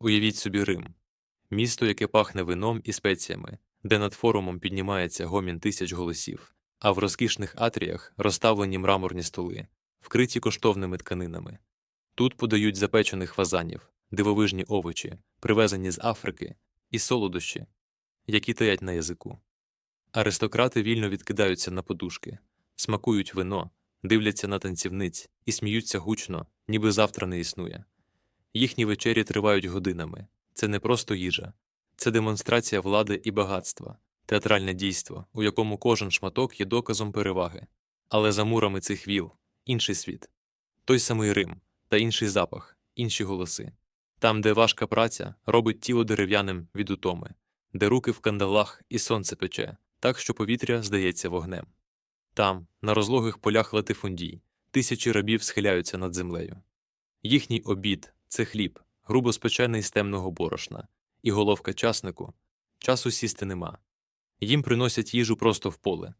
Уявіть собі Рим місто, яке пахне вином і спеціями, де над форумом піднімається гомін тисяч голосів, а в розкішних атріях розставлені мраморні столи, вкриті коштовними тканинами. Тут подають запечених фазанів, дивовижні овочі, привезені з Африки, і солодощі, які таять на язику. Аристократи вільно відкидаються на подушки, смакують вино, дивляться на танцівниць і сміються гучно, ніби завтра не існує. Їхні вечері тривають годинами. Це не просто їжа, це демонстрація влади і багатства, театральне дійство, у якому кожен шматок є доказом переваги. Але за мурами цих віл інший світ, той самий Рим та інший запах, інші голоси. Там, де важка праця робить тіло дерев'яним від утоми, де руки в кандалах і сонце пече, так що повітря здається вогнем. Там, на розлогих полях латифундій, тисячі рабів схиляються над землею. Їхній обід це хліб, грубо спечений з темного борошна, і головка часнику часу сісти нема. Їм приносять їжу просто в поле.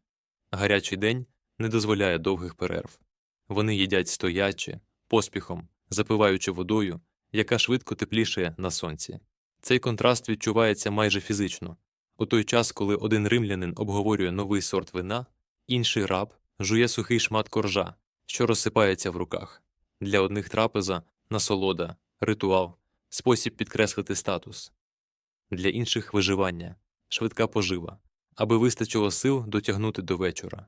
Гарячий день не дозволяє довгих перерв. Вони їдять стоячи, поспіхом, запиваючи водою, яка швидко теплішає на сонці. Цей контраст відчувається майже фізично. У той час, коли один римлянин обговорює новий сорт вина, інший раб жує сухий шмат коржа, що розсипається в руках. Для одних трапеза насолода, ритуал, спосіб підкреслити статус, для інших виживання, швидка пожива, аби вистачило сил дотягнути до вечора.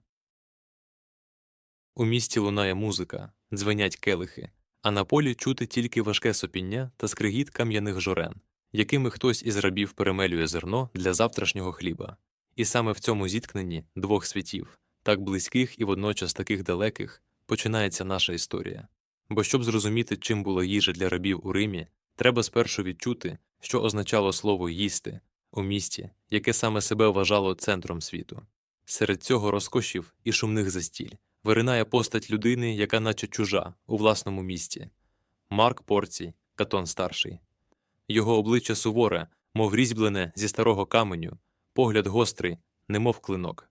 У місті лунає музика, дзвенять келихи, а на полі чути тільки важке сопіння та скригіт кам'яних жорен, якими хтось із рабів перемелює зерно для завтрашнього хліба. І саме в цьому зіткненні двох світів, так близьких і водночас таких далеких, починається наша історія. Бо щоб зрозуміти, чим була їжа для рабів у Римі, треба спершу відчути, що означало слово їсти у місті, яке саме себе вважало центром світу. Серед цього розкошів і шумних застіль виринає постать людини, яка наче чужа у власному місті Марк Порцій, Катон старший. Його обличчя суворе, мов різьблене зі старого каменю, погляд гострий, немов клинок.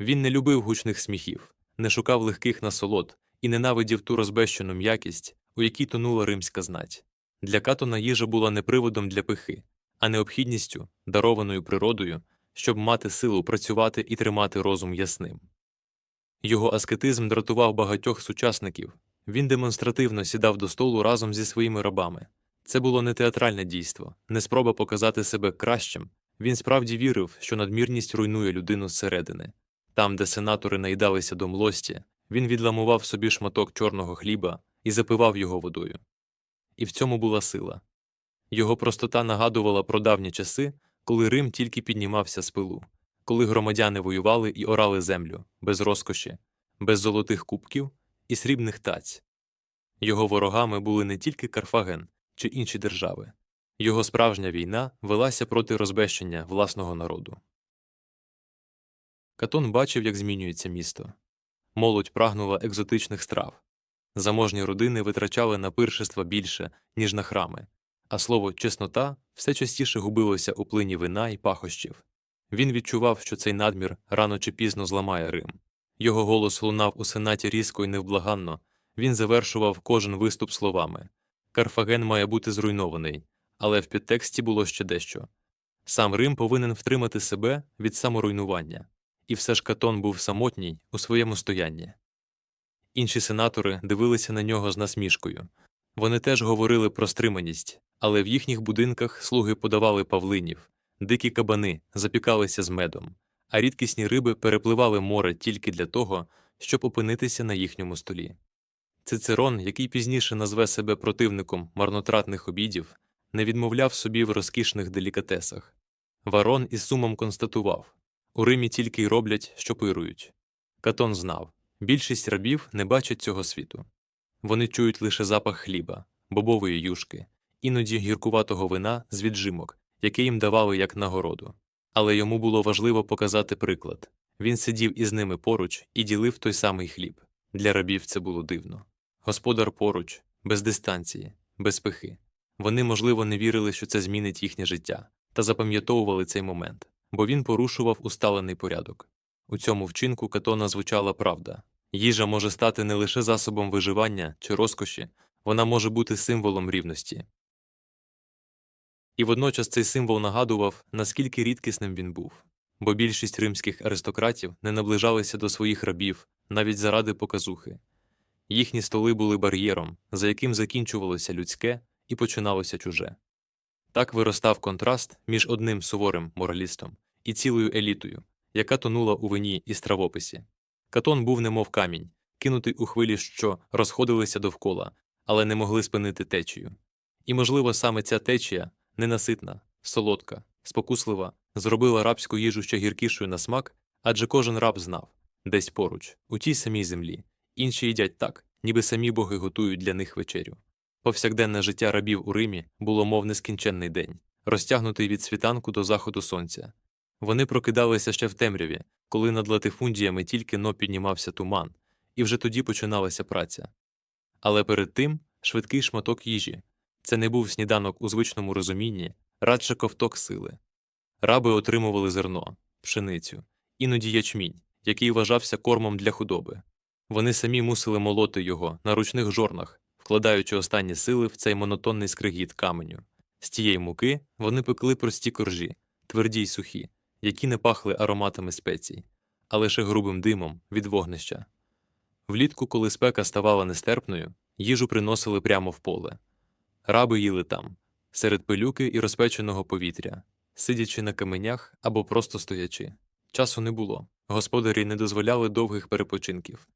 Він не любив гучних сміхів, не шукав легких насолод і ненавидів ту розбещену м'якість, у якій тонула римська знать. Для Катона їжа була не приводом для пихи, а необхідністю, дарованою природою, щоб мати силу працювати і тримати розум ясним. Його аскетизм дратував багатьох сучасників, він демонстративно сідав до столу разом зі своїми рабами. Це було не театральне дійство, не спроба показати себе кращим. Він справді вірив, що надмірність руйнує людину зсередини. Там, де сенатори наїдалися до млості, він відламував собі шматок чорного хліба і запивав його водою. І в цьому була сила. Його простота нагадувала про давні часи, коли Рим тільки піднімався з пилу, коли громадяни воювали і орали землю без розкоші, без золотих кубків і срібних таць. Його ворогами були не тільки Карфаген чи інші держави. Його справжня війна велася проти розбещення власного народу. Катон бачив, як змінюється місто. Молодь прагнула екзотичних страв. Заможні родини витрачали на пиршества більше, ніж на храми, а слово чеснота все частіше губилося у плині вина і пахощів. Він відчував, що цей надмір рано чи пізно зламає Рим. Його голос лунав у сенаті різко і невблаганно, він завершував кожен виступ словами Карфаген має бути зруйнований, але в підтексті було ще дещо. Сам Рим повинен втримати себе від саморуйнування, і все ж Катон був самотній у своєму стоянні. Інші сенатори дивилися на нього з насмішкою. Вони теж говорили про стриманість, але в їхніх будинках слуги подавали павлинів, дикі кабани запікалися з медом, а рідкісні риби перепливали море тільки для того, щоб опинитися на їхньому столі. Цицерон, який пізніше назве себе противником марнотратних обідів, не відмовляв собі в розкішних делікатесах. Варон із сумом констатував у Римі тільки й роблять, що пирують. Катон знав більшість рабів не бачать цього світу. Вони чують лише запах хліба, бобової юшки, іноді гіркуватого вина з віджимок, яке їм давали як нагороду. Але йому було важливо показати приклад він сидів із ними поруч і ділив той самий хліб. Для рабів це було дивно. Господар поруч, без дистанції, без пихи. Вони, можливо, не вірили, що це змінить їхнє життя, та запам'ятовували цей момент, бо він порушував усталений порядок. У цьому вчинку Катона звучала правда їжа може стати не лише засобом виживання чи розкоші, вона може бути символом рівності. І водночас цей символ нагадував, наскільки рідкісним він був, бо більшість римських аристократів не наближалися до своїх рабів навіть заради показухи. Їхні столи були бар'єром, за яким закінчувалося людське і починалося чуже. Так виростав контраст між одним суворим моралістом і цілою елітою, яка тонула у вині і стравописі. Катон був немов камінь, кинутий у хвилі, що розходилися довкола, але не могли спинити течію. І, можливо, саме ця течія, ненаситна, солодка, спокуслива, зробила рабську їжу ще гіркішою на смак, адже кожен раб знав десь поруч, у тій самій землі, інші їдять так, ніби самі боги готують для них вечерю. Повсякденне життя рабів у Римі було мов нескінченний день, розтягнутий від світанку до заходу сонця. Вони прокидалися ще в темряві, коли над латифундіями тільки но піднімався туман, і вже тоді починалася праця. Але перед тим швидкий шматок їжі це не був сніданок у звичному розумінні, радше ковток сили. Раби отримували зерно, пшеницю, іноді ячмінь, який вважався кормом для худоби. Вони самі мусили молоти його на ручних жорнах, вкладаючи останні сили в цей монотонний скригіт каменю. З тієї муки вони пекли прості коржі, тверді й сухі, які не пахли ароматами спецій, а лише грубим димом від вогнища. Влітку, коли спека ставала нестерпною, їжу приносили прямо в поле. Раби їли там, серед пилюки і розпеченого повітря, сидячи на каменях або просто стоячи. Часу не було, господарі не дозволяли довгих перепочинків.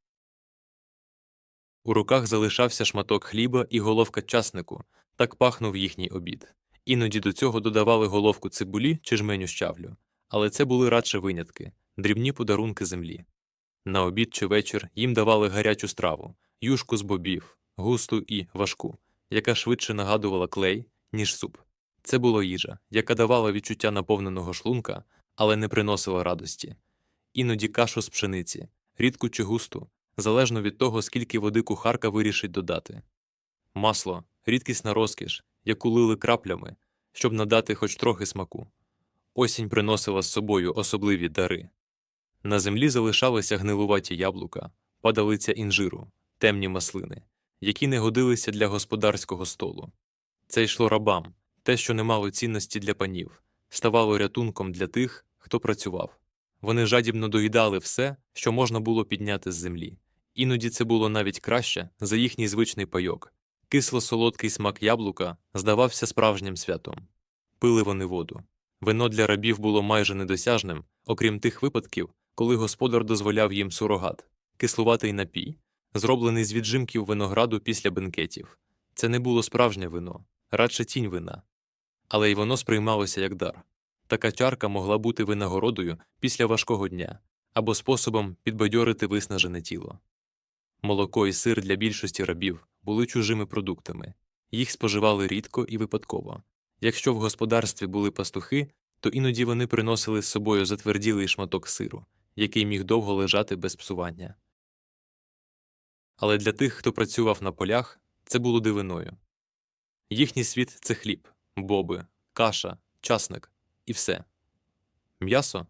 У руках залишався шматок хліба і головка часнику, так пахнув їхній обід. Іноді до цього додавали головку цибулі чи жменю щавлю, але це були радше винятки, дрібні подарунки землі. На обід чи вечір їм давали гарячу страву, юшку з бобів, густу і важку, яка швидше нагадувала клей, ніж суп. Це була їжа, яка давала відчуття наповненого шлунка, але не приносила радості. Іноді кашу з пшениці, рідку чи густу, залежно від того, скільки води кухарка вирішить додати. Масло рідкісна розкіш, яку лили краплями, щоб надати хоч трохи смаку. Осінь приносила з собою особливі дари. На землі залишалися гнилуваті яблука, падалиця інжиру, темні маслини, які не годилися для господарського столу. Це йшло рабам, те, що не мало цінності для панів, ставало рятунком для тих, хто працював. Вони жадібно доїдали все, що можна було підняти з землі. Іноді це було навіть краще за їхній звичний пайок. Кисло-солодкий смак яблука здавався справжнім святом. Пили вони воду. Вино для рабів було майже недосяжним, окрім тих випадків, коли господар дозволяв їм сурогат, кислуватий напій, зроблений з віджимків винограду після бенкетів. Це не було справжнє вино, радше тінь вина. Але й воно сприймалося як дар. Така чарка могла бути винагородою після важкого дня або способом підбадьорити виснажене тіло. Молоко і сир для більшості рабів були чужими продуктами, їх споживали рідко і випадково. Якщо в господарстві були пастухи, то іноді вони приносили з собою затверділий шматок сиру, який міг довго лежати без псування. Але для тих, хто працював на полях, це було дивиною. Їхній світ це хліб, боби, каша, часник і все. М'ясо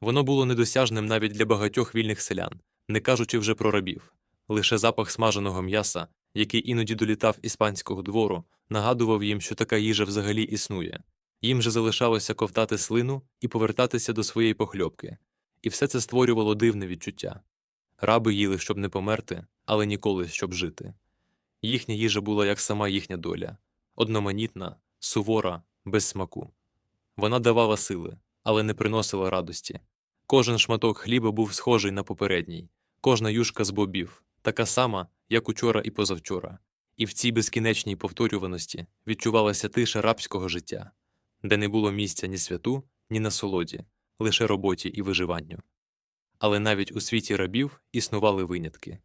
воно було недосяжним навіть для багатьох вільних селян, не кажучи вже про рабів. Лише запах смаженого м'яса, який іноді долітав іспанського двору, нагадував їм, що така їжа взагалі існує. Їм же залишалося ковтати слину і повертатися до своєї похльопки, і все це створювало дивне відчуття. Раби їли, щоб не померти, але ніколи щоб жити. Їхня їжа була як сама їхня доля одноманітна, сувора, без смаку. Вона давала сили, але не приносила радості. Кожен шматок хліба був схожий на попередній, кожна юшка з бобів, така сама, як учора і позавчора, і в цій безкінечній повторюваності відчувалася тиша рабського життя, де не було місця ні святу, ні насолоді, лише роботі і виживанню. Але навіть у світі рабів існували винятки.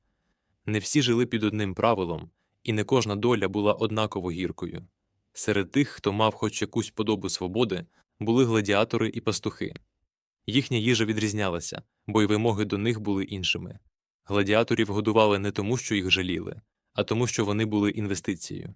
Не всі жили під одним правилом, і не кожна доля була однаково гіркою. Серед тих, хто мав хоч якусь подобу свободи, були гладіатори і пастухи. Їхня їжа відрізнялася, бо й вимоги до них були іншими. Гладіаторів годували не тому, що їх жаліли, а тому, що вони були інвестицією.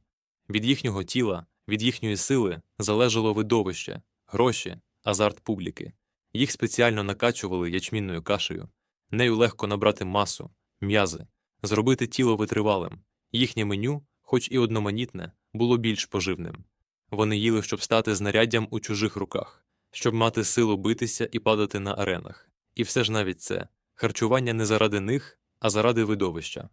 Від їхнього тіла, від їхньої сили залежало видовище, гроші, азарт публіки. Їх спеціально накачували ячмінною кашею, нею легко набрати масу, м'язи, зробити тіло витривалим. Їхнє меню, хоч і одноманітне, було більш поживним. Вони їли, щоб стати знаряддям у чужих руках, щоб мати силу битися і падати на аренах. І все ж навіть це харчування не заради них, а заради видовища.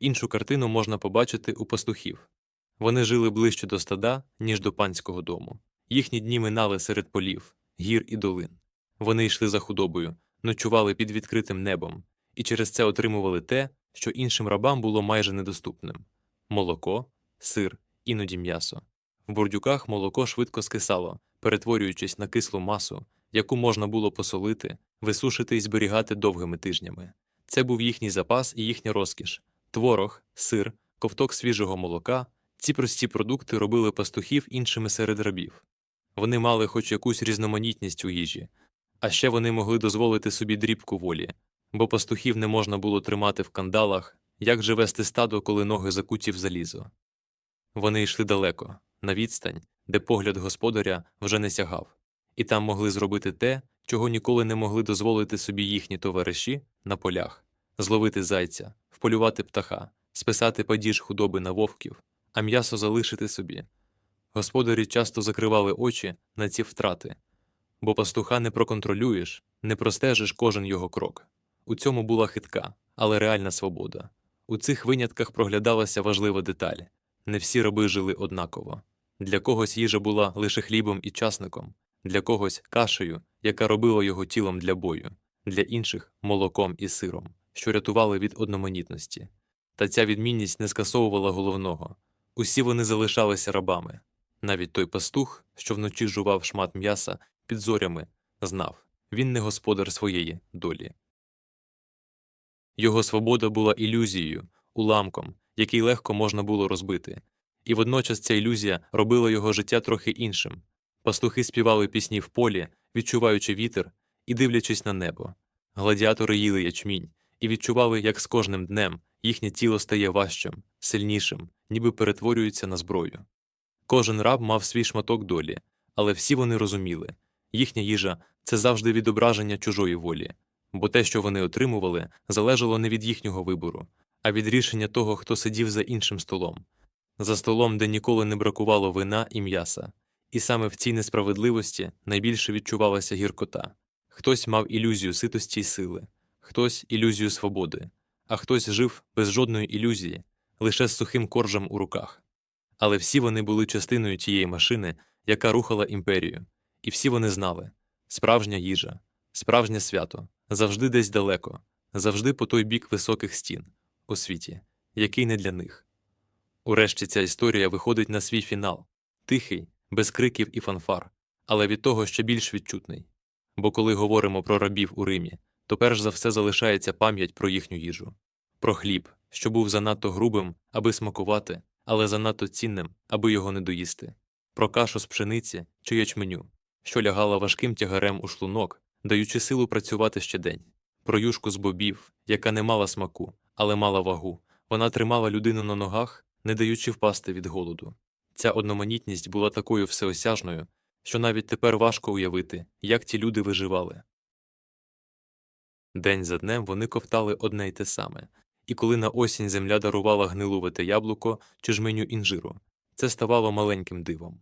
Іншу картину можна побачити у пастухів. Вони жили ближче до стада, ніж до панського дому. Їхні дні минали серед полів, гір і долин. Вони йшли за худобою, ночували під відкритим небом, і через це отримували те, що іншим рабам було майже недоступним молоко, сир, іноді м'ясо. В бурдюках молоко швидко скисало, перетворюючись на кислу масу, яку можна було посолити, висушити і зберігати довгими тижнями. Це був їхній запас і їхня розкіш творог, сир, ковток свіжого молока. Ці прості продукти робили пастухів іншими серед рабів. Вони мали хоч якусь різноманітність у їжі, а ще вони могли дозволити собі дрібку волі, бо пастухів не можна було тримати в кандалах, як же вести стадо, коли ноги закуті в залізо. Вони йшли далеко, на відстань, де погляд господаря вже не сягав, і там могли зробити те, чого ніколи не могли дозволити собі їхні товариші на полях зловити зайця, вполювати птаха, списати падіж худоби на вовків, а м'ясо залишити собі. Господарі часто закривали очі на ці втрати, бо пастуха не проконтролюєш, не простежиш кожен його крок. У цьому була хитка, але реальна свобода. У цих винятках проглядалася важлива деталь не всі раби жили однаково. Для когось їжа була лише хлібом і часником, для когось кашею, яка робила його тілом для бою, для інших молоком і сиром, що рятували від одноманітності. Та ця відмінність не скасовувала головного усі вони залишалися рабами. Навіть той пастух, що вночі жував шмат м'яса під зорями, знав він не господар своєї долі. Його свобода була ілюзією, уламком, який легко можна було розбити, і водночас ця ілюзія робила його життя трохи іншим. Пастухи співали пісні в полі, відчуваючи вітер і дивлячись на небо. Гладіатори їли ячмінь і відчували, як з кожним днем їхнє тіло стає важчим, сильнішим, ніби перетворюється на зброю. Кожен раб мав свій шматок долі, але всі вони розуміли їхня їжа це завжди відображення чужої волі, бо те, що вони отримували, залежало не від їхнього вибору, а від рішення того, хто сидів за іншим столом, за столом, де ніколи не бракувало вина і м'яса. І саме в цій несправедливості найбільше відчувалася гіркота хтось мав ілюзію ситості й сили, хтось ілюзію свободи, а хтось жив без жодної ілюзії, лише з сухим коржем у руках. Але всі вони були частиною тієї машини, яка рухала імперію, і всі вони знали справжня їжа, справжнє свято, завжди десь далеко, завжди по той бік високих стін у світі, який не для них. Урешті ця історія виходить на свій фінал тихий, без криків і фанфар, але від того ще більш відчутний. Бо коли говоримо про рабів у Римі, то перш за все залишається пам'ять про їхню їжу, про хліб, що був занадто грубим, аби смакувати, але занадто цінним, аби його не доїсти, про кашу з пшениці чи ячменю, що лягала важким тягарем у шлунок, даючи силу працювати ще день, про юшку з бобів, яка не мала смаку, але мала вагу. Вона тримала людину на ногах, не даючи впасти від голоду. Ця одноманітність була такою всеосяжною, що навіть тепер важко уявити, як ті люди виживали. День за днем вони ковтали одне й те саме, і коли на осінь земля дарувала гнилувате яблуко чи жменю інжиру, це ставало маленьким дивом.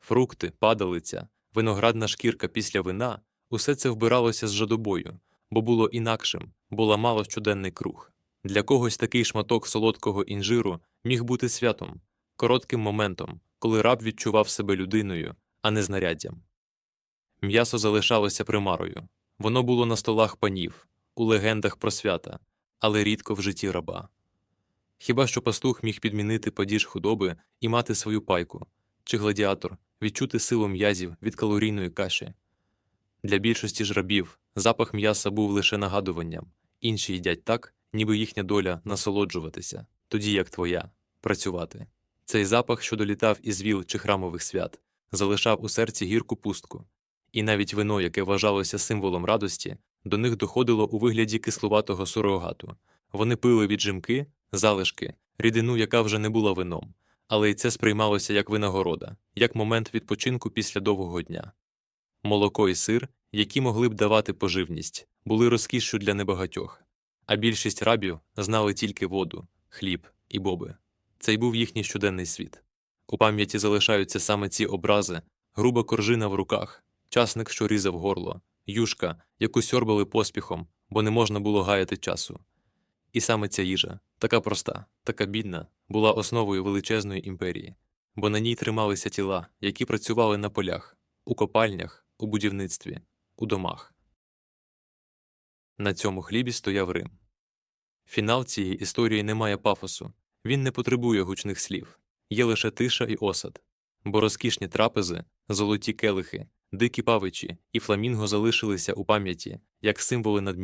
Фрукти, падалиця, виноградна шкірка після вина усе це вбиралося з жадобою, бо було інакшим, бо ламало щоденний круг. Для когось такий шматок солодкого інжиру міг бути святом, коротким моментом, коли раб відчував себе людиною, а не знаряддям. М'ясо залишалося примарою, воно було на столах панів, у легендах про свята, але рідко в житті раба. Хіба що пастух міг підмінити падіж худоби і мати свою пайку, чи гладіатор відчути силу м'язів від калорійної каші. Для більшості ж рабів запах м'яса був лише нагадуванням, інші їдять так, ніби їхня доля насолоджуватися, тоді як твоя працювати. Цей запах, що долітав із віл чи храмових свят, залишав у серці гірку пустку, і навіть вино, яке вважалося символом радості, до них доходило у вигляді кислуватого сурогату. Вони пили віджимки, залишки, рідину, яка вже не була вином, але й це сприймалося як винагорода, як момент відпочинку після довгого дня. Молоко і сир, які могли б давати поживність, були розкішшю для небагатьох, а більшість рабів знали тільки воду, хліб і боби. Цей був їхній щоденний світ. У пам'яті залишаються саме ці образи, груба коржина в руках, часник, що різав горло, юшка, яку сьорбали поспіхом, бо не можна було гаяти часу. І саме ця їжа, така проста, така бідна, була основою величезної імперії, бо на ній трималися тіла, які працювали на полях, у копальнях, у будівництві, у домах. На цьому хлібі стояв Рим. Фінал цієї історії не має пафосу, він не потребує гучних слів, є лише тиша і осад, бо розкішні трапези, золоті келихи, дикі павичі і фламінго залишилися у пам'яті як символи надмірності.